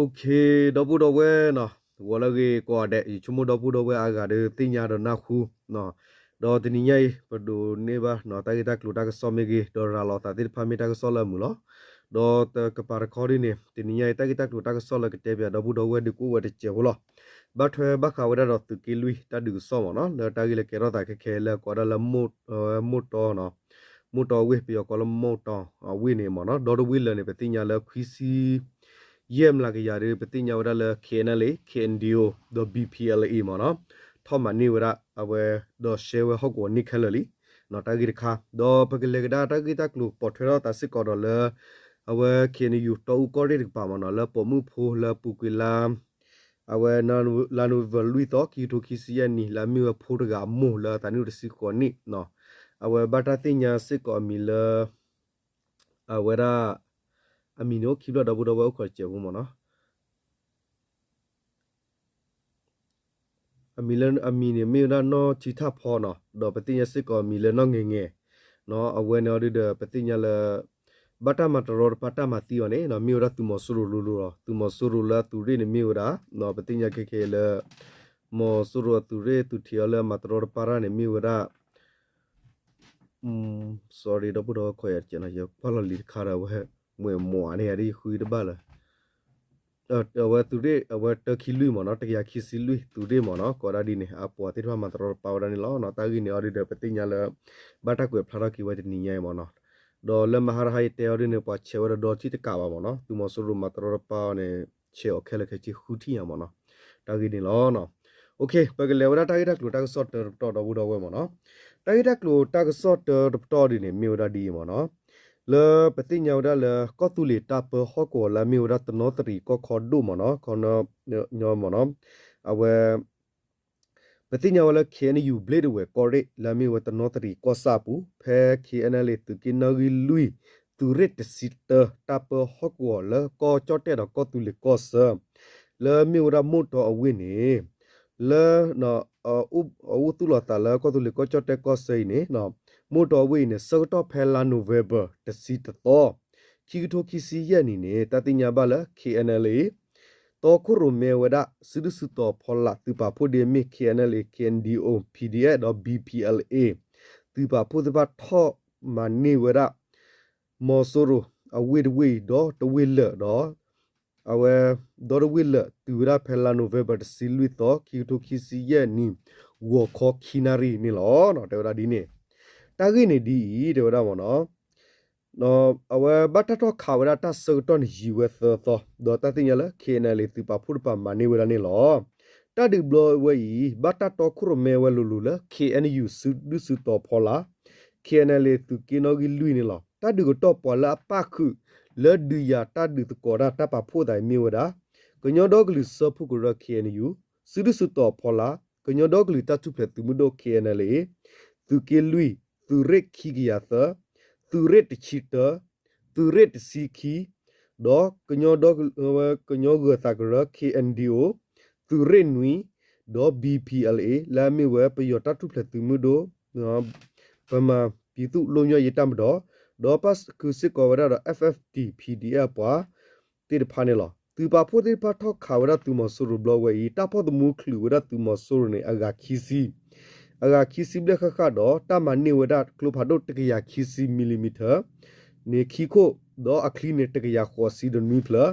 okay တော့ပူတော့ဝဲနော်ဝလာကြီးကောတဲ့ချုံမတော့ပူတော့ဝဲအာဂါတဲ့တင်ညာတော့နခုနော်တော့ဒီညိုင်ပဒိုနေပါနော်တာဂီတာကလူတာကဆောမေကြီးတော့ရာလောတာတိဖာမီတာကဆောလာမူလောတော့တကပါရခေါ်ဒီနေဒီညိုင်တာဂီတာကလူတာကဆောလာကတဲ့ပြတော့ဘူးတော့ဝဲဒီကိုဝဲတဲ့ချေဘလောဘတ်ထွဲဘခဝဒတော့သူကီလူတာဒီဆောမနော်လတာဂီလေကေရတာခဲခဲလကောဒလမုတ်မုတ်တော့နော်မုတ်တော့ဝဲပြောကောလမုတ်တော့ဝိနေမနော်ဒေါ်ဒဝိလနေပဲတင်ညာလခွီစီ ทเวบัคาวดาดอตุกิลุยตาดูซอมเนาะเลตากิเลเกรอตาเคเคเลกอดาลมุมุตอเนาะมุตอเวเปียกอลมุตอเวเนมเนาะดอดวิลเนเปติญาเลควิซี yem la ga yare pati nya wada la knla kndo do bpla mo no thoma ni wada awe do shewe hokwo ni khalali no ta gi kha do pagile ga ta gi ta klu pothero ta sik ko do la awe knu to ko ri pa mo no la po mu pho la pu kwi la awe na la nu valui to ki to ki si ya ni la mi wa pho ga mo la ta ni si ko ni no awe bata tinya sik ko mi la awe ra အမီနိုခိဘဒဘူဒဘခေါ်ချေဘူးမနော်အမီလန်အမီနေမေနာနော်ချီထဖောနော်တော့ပတိယစစ်ကောမီလနော်ငငယ်နော်အဝဲနော်ဒီပတိညာလဘတာမတရောပတာမတီယောနေနော်မြေရတူမဆူရလူလူရောတူမဆူရလာတူရနေမြေရနော်ပတိညာခေခေလမောဆူရတူရတူထီယလမတရောပါရနေမြေရอืม sorry တော့ဘတော့ခေါ်ရချင်ရဖလလီခါရဝဲ မွေမွာနေရဒီခွေတပါလားအဝတူရေအဝတခီလူမနော်တကရခီစီလူတူရေမနော်ကော်ရာဒီနေအပေါ်တိထမတရပါဝရနေလောနော်တာဂီနေအော်ဒီဒပတိညာလဘတာကွေဖလာကီဝတ်နီညိုင်မနော်ဒေါ်လမဟာဟိုင်တေအော်ဒီနေပချေဝရဒေါ်ချီတကပါမနော်သူမဆရမတရပါနေချေအခဲလခဲချီခူတီယမနော်တာဂီနေလောနော်โอเคပကလေဝရတာဂီတကလူတာဆော့တော်တော်တော်ဘူးတော့ဝဲမနော်တာဂီတကလူတာဆော့တော်တော်ဒီနေမြေရာဒီမနော် လေပတိညာဝဒလေကောတူလီတာပဟောကောလာမီဝဒတနောတရီကောခေါ်ဒုမနောခေါနညောမနောအဝဲပတိညာဝလခေနယူဘလေဒဝဲကောရိလာမီဝတနောတရီကောစာပူဖဲခေအနလေတူကိနဂီလူီတူရစ်တစီတတာပဟောကောလေကောချော့တဲ့တော့ကောတူလီကောဆာလေမီဝဒမုတ်တော့အဝင်းနေလေနော်အ ဥဥတူလာတာလေကောတူလီကောချော့တဲ့ကောစိနေနော်မိုတော်ဝေးနဲ့စောတော့ဖဲလာနိုဗ ెంబర్ တစီတတော့ခီတိုခီစီရဲ့နေနေတတိညာဘလာ KNLA တော့ခုရမေဝဒစစ်စတော့ဖော်လာသူပါဖို့ဒီမီ KNLA KNDO PDF တော့ BPLA သူပါဖို့တပါထော့မနေဝဒမော်ဆိုရိုအဝေဒဝေတော့တဝေလတော့ အဝဲဒေါ်ဝေလသူရဖဲလာနိုဗ ెంబర్ တစီလူတော့ခီတိုခီစီရဲ့နီဝခေါ်ခီနာရီနီလောနော်တော်ဒါဒီနေတာဂိနေဒီတဲ့ဝရမနော်နော်အဝဘတ်တော့ခါဝရတဆောတန်ယူဝဲသောဒေါ်တတင်ရလခေနလေသူပါဖုပမနေဝရနေလောတဒီဘလဝဲဘတ်တော့ခရမဲဝဲလူလူလ KNU စုဒုစုတော့ဖောလာ KNL သူကင်းနော်ဂီလူနေလောတဒီကတော့ပေါ်လာပခု လဒူယာတဒီတကောရတပါဖို့တိုင်မြေဝဒါကညောဒေါဂလူစဖုကရ KNU စုဒုစုတော့ဖောလာကညောဒေါဂလူတတုဖလက်သူမဒို KNL သူကီလူသူရစ်ခီဂီယာသသူရစ်တချီတသူရစ်စီခီဒေါကညောဒေါကညောဂသကရ KNDO သူရစ်နွီဒေါ BPLA လာမီဝဲပယောတတုဖလက်သူမှုဒိုပမာပြည်သူလုံရရတမ်ဒေါ ဒေါပတ်ကုစစ်ကောဝရ FFT PDF ပွာတိတဖာနေလောသူပါဖို့တိပါထောက်ခါဝရသူမဆူရဘလဝဲတာဖို့ဒမူခလူဝရသူမဆူရနေအဂါခီစီအဂါခီစီဘလခခတော့တမနေဝဒကလုဖာဒိုတကရခီစီမီလီမီတာနေခီခိုဒေါ်အခလီနေတကရခေါ်စီဒမီဖလာ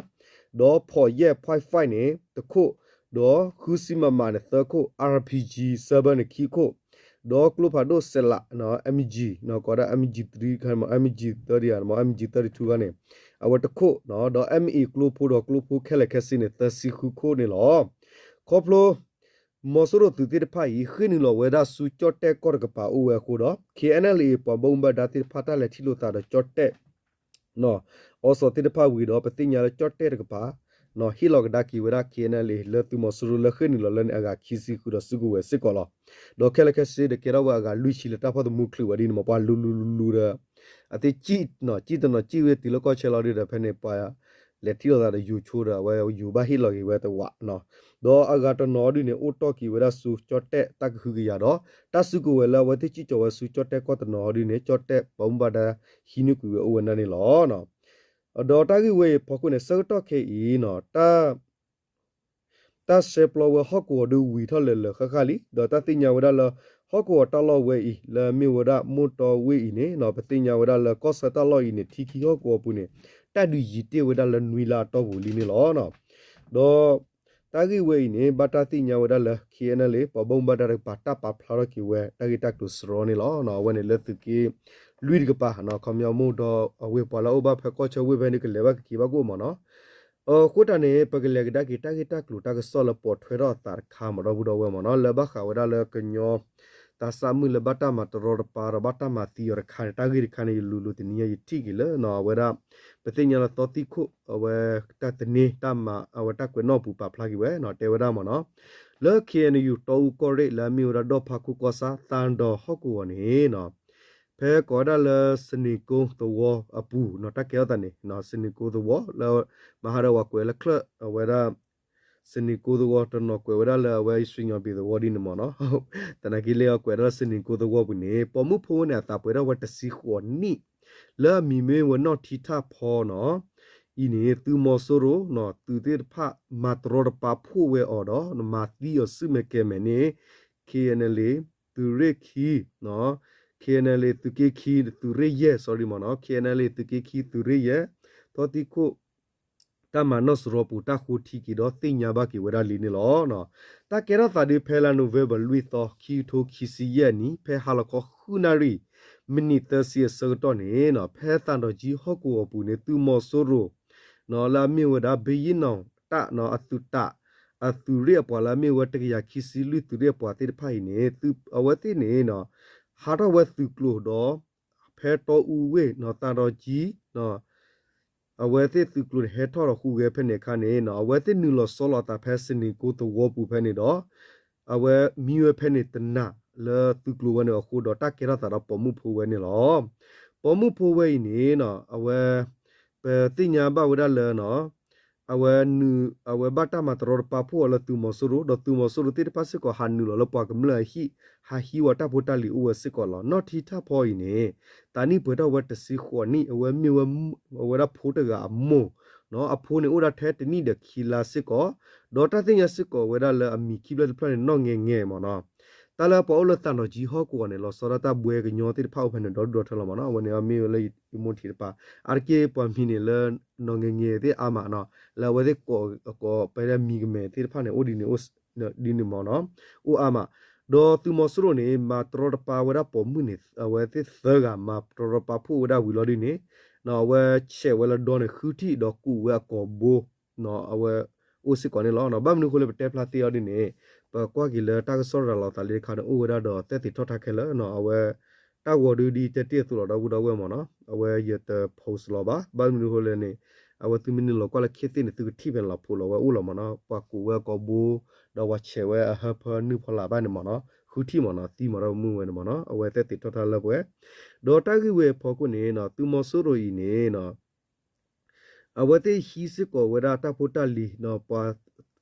ဒေါ်ဖော်ရဲ့ဖိုင်ဖိုင်နေတခုဒေါ်ခူစီမမနဲ့သခု RPG 7နေခီခို ဒေါ်ကလုဖာဒိုဆလာနော် MG နော်ကောဒါ MG 3 ခါမ MG 30 ရမ MG 32 ကနေအဝတခုနော်ဒေါ် ME ကလုဖိုဒေါ်ကလုဖိုခဲလက်ခဲစင်းနေသစီခုခိုနေလောခေါပလိုမော်ဆိုရတူတိဖာဤခင်းလောဝဲဒါဆူချော့တက်ကော့ကပါအိုဝဲခိုတော့ KNLA ပဘုံဘဒါတိဖာတာလက်ထီလိုတာတော့ချော့တက်နော် also တိဖာဝီတော့ပတိညာချော့တက်ကပါ နော်ဟီလောကဒါကီဝရာ KNLA လတူမဆူလခင်းလောလန်အဂါခီစီခုတော့စုကိုဝဲစစ်ကောလောဒေါ်ခဲလကစီဒကေရဝါကလူချီလတာဖတ်မှုခလူဝဒီမပါလူလူလူရအတိကြည့်နော်ကြည့်တော့ကြည့်ဝဲတီလကောချေလော်ရတဲ့ဖက်နေပါရလက်တီလောတာယူချိုးတာဝဲယူဘာဟီလောကီဝဲတော့ဝနော်ဒေါ်အဂါတနော်ဒီနေအိုတော့ကီဝရဆူချော့တက်တက်ခုကရတော့တဆုကိုဝဲလာဝတိချီချောဝဆူချော့တက်ကောတနော်ဒီနေချော့တက်ဘုံဘဒါဟီနုကူဝဲအဝနနေလောနော် အဒေါ်တာကြီးဝေဖခုနေစောတော့ခေဤနော်တာတာဆေပလောဝဟကောဒူဝီထလေလခခလီဒေါ်တာတိညာဝဒါလဟကောတလောဝေဤလမေဝဒါမူတော်ဝေဤနေနော်ပတိညာဝဒါလကောစတလောဤနေထီခီဟကောပူနေတတ်ဒူရီတေဝဒါလနွီလာတော့ဘူးလီနေလောနော်ဒေါ်တာဂီဝေနေဘတာတိညာဝဒလခီယနလေပဘုံဘတာရပတာပဖလာရကီဝဲတာဂီတက်တူစရောနေလောနော်ဝဲနေလက်တကီလွီဒကပါနော်ခမြောင်မို့တော့အဝေပလာဥဘဖကောချဝေဘဲနေကလေဘကီဘကိုမနော်အော်ကိုတနေပကလေကဒါကီတာဂီတက်လူတာကဆောလပေါ်ထွေတော့တာခါမတော့ဘူးတော့ဝဲမနော်လဘခဝဒါလကညောတာဆာမှုလဘတာမတရောပါရဘတာမတီရခါတာဂီခါနေလူလူတင်ရတီကီလနော်ဝဲဒါပတိညာတော်တိခုအဝဲတတနေတမအဝတက်ကွနောပူပါဖလာကီဝဲနော်တေဝဒမနော်လောခေနယူတောကိုရိလာမီရဒဖခုကောစာတန်တော်ဟောကူဝနေနော် ဖဲကောဒါလစနီကုံတောအပူနော်တကေတနေနော်စနီကိုတောလောမဟာရဝကွဲလခလအဝဲဒါစနီကိုတောတနော်ကွဲဝဒါလဝဲဆွင်းယပီတောဒီနမနော်တနကီလေကွဲဒါစနီကိုတောဘူးနေပမှုဖိုးနေတာပွဲတော့ဝတစီခွန်နီလာမီမေဝနော့ထီထဖောနော်ဤနေသူမောဆိုရိုနော်သူတေဖမတ်ရောပါဖို့ဝဲအော်တော့မာတီယစမကေမနေ KNL သူရခီနော် KNL သူကေခီသူရရဲ့ sorry မနော် KNL သူကေခီသူရရဲ့တော့တိခုတမနော့စရောပူတာခုတီကီတော့တင်ညာဘကီဝရလီနေလောနော်တာကေရတာဒီဖဲလာနိုဗေဘလူတော့ခီထိုခီစီရဲ့နီဖဲဟာလကောခုနာရီမိနစ်သစီဆောတော့နေနော်ဖဲတန်တော့ဂျီဟော့ကိုပူနေသူမော်ဆိုရိုနော်လာမြေဝဒါဘေးရင်နောင်တနော်အတုတအသူရပေါ်လာမြေဝတကရခီစီလူသူရပေါ်တိဖိုင်နေသူအဝတိနေနော် ဟာတော့ဝသူကလို့တော့ဖဲတော်ဦးဝေနော်တန်တော့ကြီးနော်အဝဲတိသူကလို့ဟဲထော်ရခုခဲ့ဖက်နေခါနေနော်အဝဲတိနူလဆောလတာဖဲစနီကိုတဝပူဖဲနေတော့အဝဲမီဝဖဲနေတနာလေသူကလို့ဝဲနေအခုတော့တက်ကြရတာတော့ပမှုဖိုးဝဲနေလောပမှုဖိုးဝဲနေနော်အဝဲပဲတိညာဘဝဒလေနော် အဝဲနူအဝဲဘတာမတရောပဖိုလတူမဆူရဒတူမဆူရတိပစကိုဟန်နူလပကမလဟီဟာဟီဝတာဖိုတလီဥဝစကောလနော်တီတာဖိုင်းနေတာနိဘဒဝတ်စီခွန်နီအဝဲမြေဝအဝဲဖိုတကအမိုနော်အဖိုးနေဥရထဲတနိဒခီလာစစ်ကောဒေါ်တာတင်ရစစ်ကောဝဲဒါလအမီခိဘလပလန်နော်ငယ်ငယ်မနော် တလာပေါ်လတန်တော့ဂျီဟောကိုနေလောစောရတာဘွေကညောတိဖောက်ဖနေဒေါ်ဒေါ်ထလမနော်ဝနေအမီလေအမုန်တီပါအာကေပွန်မီနေလနော်ငယ်ငယ်တဲ့အာမနော်လာဝဲတဲ့ကိုကိုပဲရမီကမဲတိဖာနေအိုဒီနေအိုဒီနေမနော်အိုအာမဒေါ်သူမစရိုနေမာတရပါဝရပေါ်မှုနေအဝဲတဲ့သကမာတရပါဖူဝဒဝီလော်ဒီနေနော်ဝဲချေဝဲလဒေါ်နေခူတီဒေါ်ကူဝဲကောဘိုနော်အဝဲအိုစစ်ကောနေလောနော်ဘာမနုခိုလေတက်ဖလာတီယော်ဒီနေ ပကွာကီလတာကဆောရလာတလေခါနိုဝရတော့တက်တီထော့ထခဲလနော်အဝဲတာဝဒူဒီတက်တီသူတော်တော့ဘူးတော့ဝဲမနော်အဝဲရတပို့လောပါဘာမနုခိုလေနေအဝသူမင်းလောကလခေတင်သူတိပန်လာဖိုလောဝဲဦးလောမနော်ပကူဝဲကောဘူတော့ဝချေဝဲအဟဖနုဖလာပါနေမနော်ခုတိမနော်တီမတော့မှုဝဲနေမနော်အဝဲတက်တီထော့ထလပွဲဒေါ်တာကြီးဝဲဖောကုနေနော်သူမဆိုးရိုဤနေနော်အဝတေဟီစကိုဝရတာပိုတလီနော်ပါ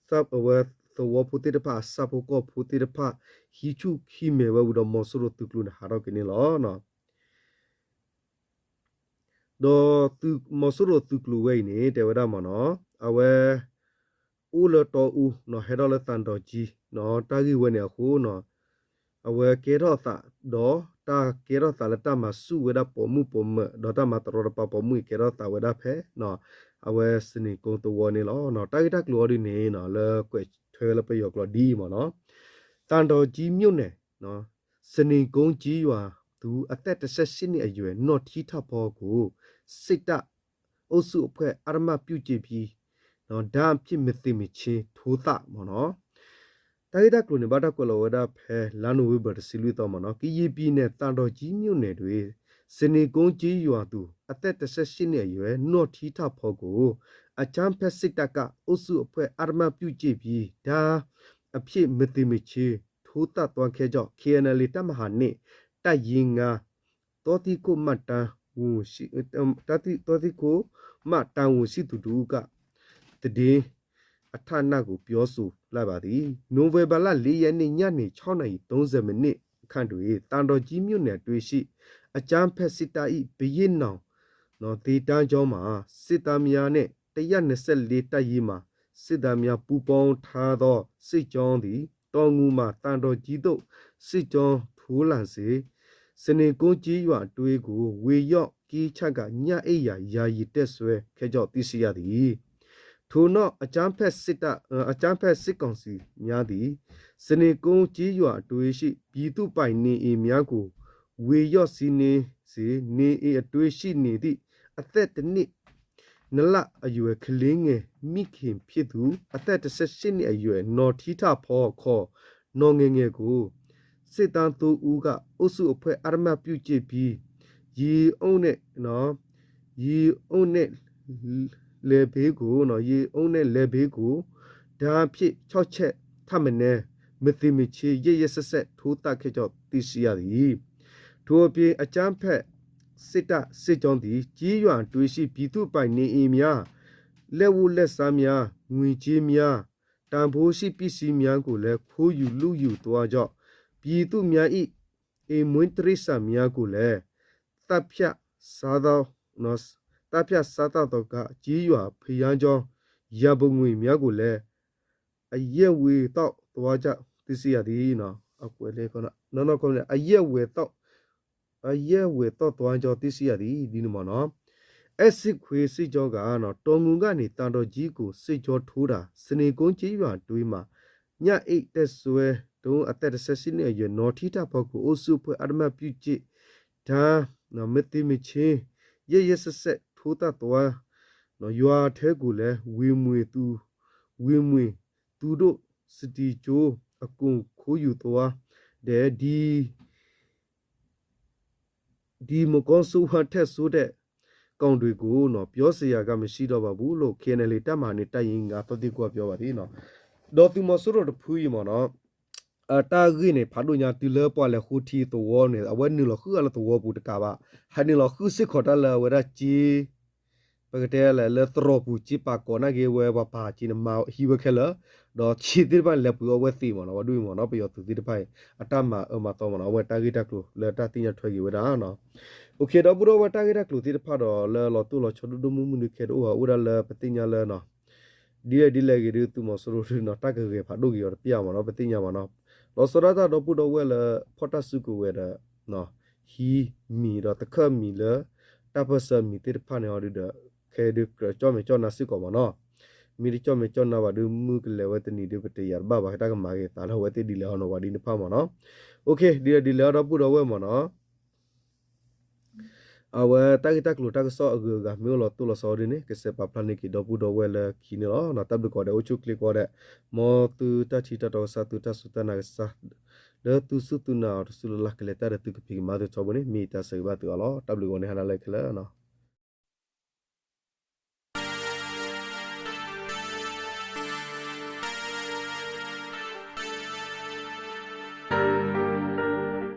စပ်အဝ သောပုတိတပါစပ်ကိုပုတိတပါဟီချုခီမေဝဝဒမဆရတုကလုနဟာတော့ကနေလောနော်ဒေါ်သူမဆရတုကလုဝဲနေတေဝဒမနော်အဝဲဦးလတော်ဦးနော်ဟဲတော့လတန်တော်ကြီးနော်တာကြီးဝဲနေခုနော်အဝဲကေတော့သာဒေါ်တာကေတော့သာလတမဆုဝဲတာပေါ်မှုပေါ်မဒေါ်တာမတရပပေါ်မှုကေတော့သာဝဲတာဖဲနော်အဝဲစနေကုံတဝနေလောနော်တာဂီတကလောဒီနေနော်လဲကွဲ ထွဲလပယောကလောဒီမနော်တန်တော်ကြီးမြုပ်နေနော်စနေကုံကြီးရွာသူအသက်18နှစ်အရွယ်နော်ထီထဖောကိုစိတ်တအုပ်စုအဖွဲ့အရမပြုတ်ကြည့်ပြီးနော်ဓာတ်ဖြစ်မသိမချင်းထိုးတာမနော်တာဂီတကလောနေဘာတကလောဝဒဖဲလန်နဝေဘတ်စီလူတော်မနော်ကီယီပီနဲ့တန်တော်ကြီးမြုပ်နေတွေစနေကုန်းကြီးရွာသူအသက်18နှစ်အရွယ်နော့ထီထဖော်ကို အချမ်းဖက်စစ်တပ်ကအုပ်စုအဖွဲ့အာမပြုတ်ကြည့်ပြီးဒါအဖြစ်မတိမချေထိုးတတ်သွားခဲ့ကြော KNL တပ်မဟာနဲ့တိုက်ရင်ငါတောတိကိုမတ်တန်ဝူရှိတတိတောတိကိုမတ်တန်ဝူရှိသူတူကတည်အထနာကိုပြောဆိုလိုက်ပါသည်နိုဝင်ဘာလ၄ရက်နေ့ညနေ6:30မိနစ်ခန့်တွင်တန်တော်ကြီးမြို့နယ်တွေ့ရှိအကျန်းဖက်စစ်တာဤဘရင်နောင်နော်ဒီတန်းကျောင်းမှာစစ်သားများနဲ့ 124တပ်ရင်းမှာစစ်သားများပူပေါင်းထားသောစစ်ကြောင်းသည်တောင်ငူမှာတန်တော်ကြီးတို့စစ်ကြောင်းထိုးလန့်စေစနေကုန်းကြီးရွာတွေးကိုဝေရော့ကီးချက်ကညအိယာယာယီတက်ဆွဲခဲကြောက်သိရှိရသည်ထို့နောက်အကြမ်းဖက်စစ်တပ်အအကြမ်းဖက်စစ်ကောင်စီများသည်စနေကုန်းကြီးရွာတွေးရှိပြည်သူပိုင်နေအိမ်များကိုဝေရော့စီနေစီနေအေအတွေ့ရှိနေသည့်အသက်တစ်နှစ် နလအရွယ်ကလေးငယ်မိခင်ဖြစ်သူအသက်18နှစ်အရွယ်နော်ထီထဖောခေါ်နော်ငယ်ငယ်ကိုစစ်တမ်းသူဦးကအုပ်စုအဖွဲ့အရမပြုတ်ကြည့်ပြီးရီအုံးနဲ့နော်ရီအုံးနဲ့လေဘေးကိုနော်ရီအုံးနဲ့လေဘေးကိုဒါဖြစ်6ချက်ထမနေမသိမချေရရဆက်ဆက်ထိုးတက်ခဲ့ကြောသိရှိရသည်ထို့အပြင်အကြမ်းဖက် စစ်တပ်စစ်ကြောင်းသည်ကြီးရွာတွေးရှိပြည်သူပိုင်နေအိမ်များလက်ဝတ်လက်စားများငွေကြေးများတန်ဖိုးရှိပစ္စည်းများကိုလည်းခိုးယူလူယူသွားကြောင့်ပြည်သူများ၏အိမ်မွေးတရိษံများကိုလည်းတပ်ဖြတ်စားသောနော်တပ်ဖြတ်စားသောတော့ကကြီးရွာဖျားကြောင်းရပုံငွေများကိုလည်းအရက်ဝေတော့သွားကြသိစီရသည်နော်အကွယ်လေးကနော်နော်နော်ကောင်းလေအရက်ဝေတော့ အရက်ဝေတော့တွမ်းကြောသိစီရသည်ဒီနမနော်အစစ်ခွေစစ်ကြောကနော်တော်ငုံကနေတန်တော်ကြီးကိုစစ်ကြောထိုးတာစနေကုန်းကြီးရွာတွေးမှာညအိတ်တက်ဆွဲတုံးအသက်16နှစ်အရွယ်နော်ထီတာဘောက်ကိုအုပ်စုဖွဲ့အရမပြုတ်ကြည့်ဒါနော်မတိမချင်းရရဆက်ဆက်ထိုးတတ်သွားနော်ရွာထဲကိုလည်းဝေမွေသူဝေမွေသူတို့စတီချိုးအကုန်ခိုးယူသွားတဲ့ဒီ ဒီမကွန်ဆူဟာထက်ဆိုးတဲ့ကောင်တွေကိုနော်ပြောစရာကမရှိတော့ပါဘူးလို့ KNL တက်မှာနေတိုက်ရင်ကတတိကွာပြောပါသေးနော်တော့သူမဆိုးတော့တဖူးရင်မနော်အတာဂိနေဖာဒုညာတီလပွာလေခူတီတဝေါနေအဝဲနီလခူအလတဝေါဘူးတကပါဟန်နီလခူစစ်ခေါ်တလဝရချီ ပကတဲလေလေထရပူချီပါကောနာဂေဝဲပါပါချီနမောဟီဝခဲလဒေါ်ချီတိပါလေပူဝဲသီမနော်ဝဒွေမနော်ပယောသူတိတပိုင်အတမအမတော်မနော်ဝဲတာဂိတက်လို့လေတာတင်ရထွဲကြီးဝဒါနော် โอเคတော့ဘုရောဝတာဂိတက်လို့တိတဖတ်တော့လဲလောတူလောချဒုဒမှုမှုနိခေတော့ဝရလဲပတိညာလဲနော်ဒီဒီလေဂီတူမဆရရနော်တကကေဖတ်လို့ရပြမနော်ပတိညာမနော်လောစရတာတော့ပုတော့ဝဲလဲဖော်တဆုကိုဝဲတဲ့နော်ဟီမီတော့တခမီလဲတပစမီတိတဖတ်နေရတဲ့ ခဲဒုကြောမေကြောနာဆုကောမနော်မီရကြောမေကြောနာဝဒမှုကလေဝတနီဒီပတေရဘာဘာတကမာကေတာလဝတိဒီလေဟောနော်ဝဒီနဖမနော်โอเคဒီဒီလေတော့ပုတော့ဝဲမနော် အဝဲတက်တက်လို့တက်ဆော့အကူကမျိုးလို့တူလို့ဆော်ဒီနေကစပပလနိကီတော့ဘူးတော့ဝဲလာခီနော်နော်တပ်ကောတဲ့ဥချုကလီကောတဲ့မောတူတချီတတော်ဆာတူတဆုတနာဆာလေတူစုတူနာဆူလလကလေတရတူကပီမာတို့ချဘနေမီတဆေဘတ်ကောတပ်ကောနေဟနာလိုက်ခလာနော်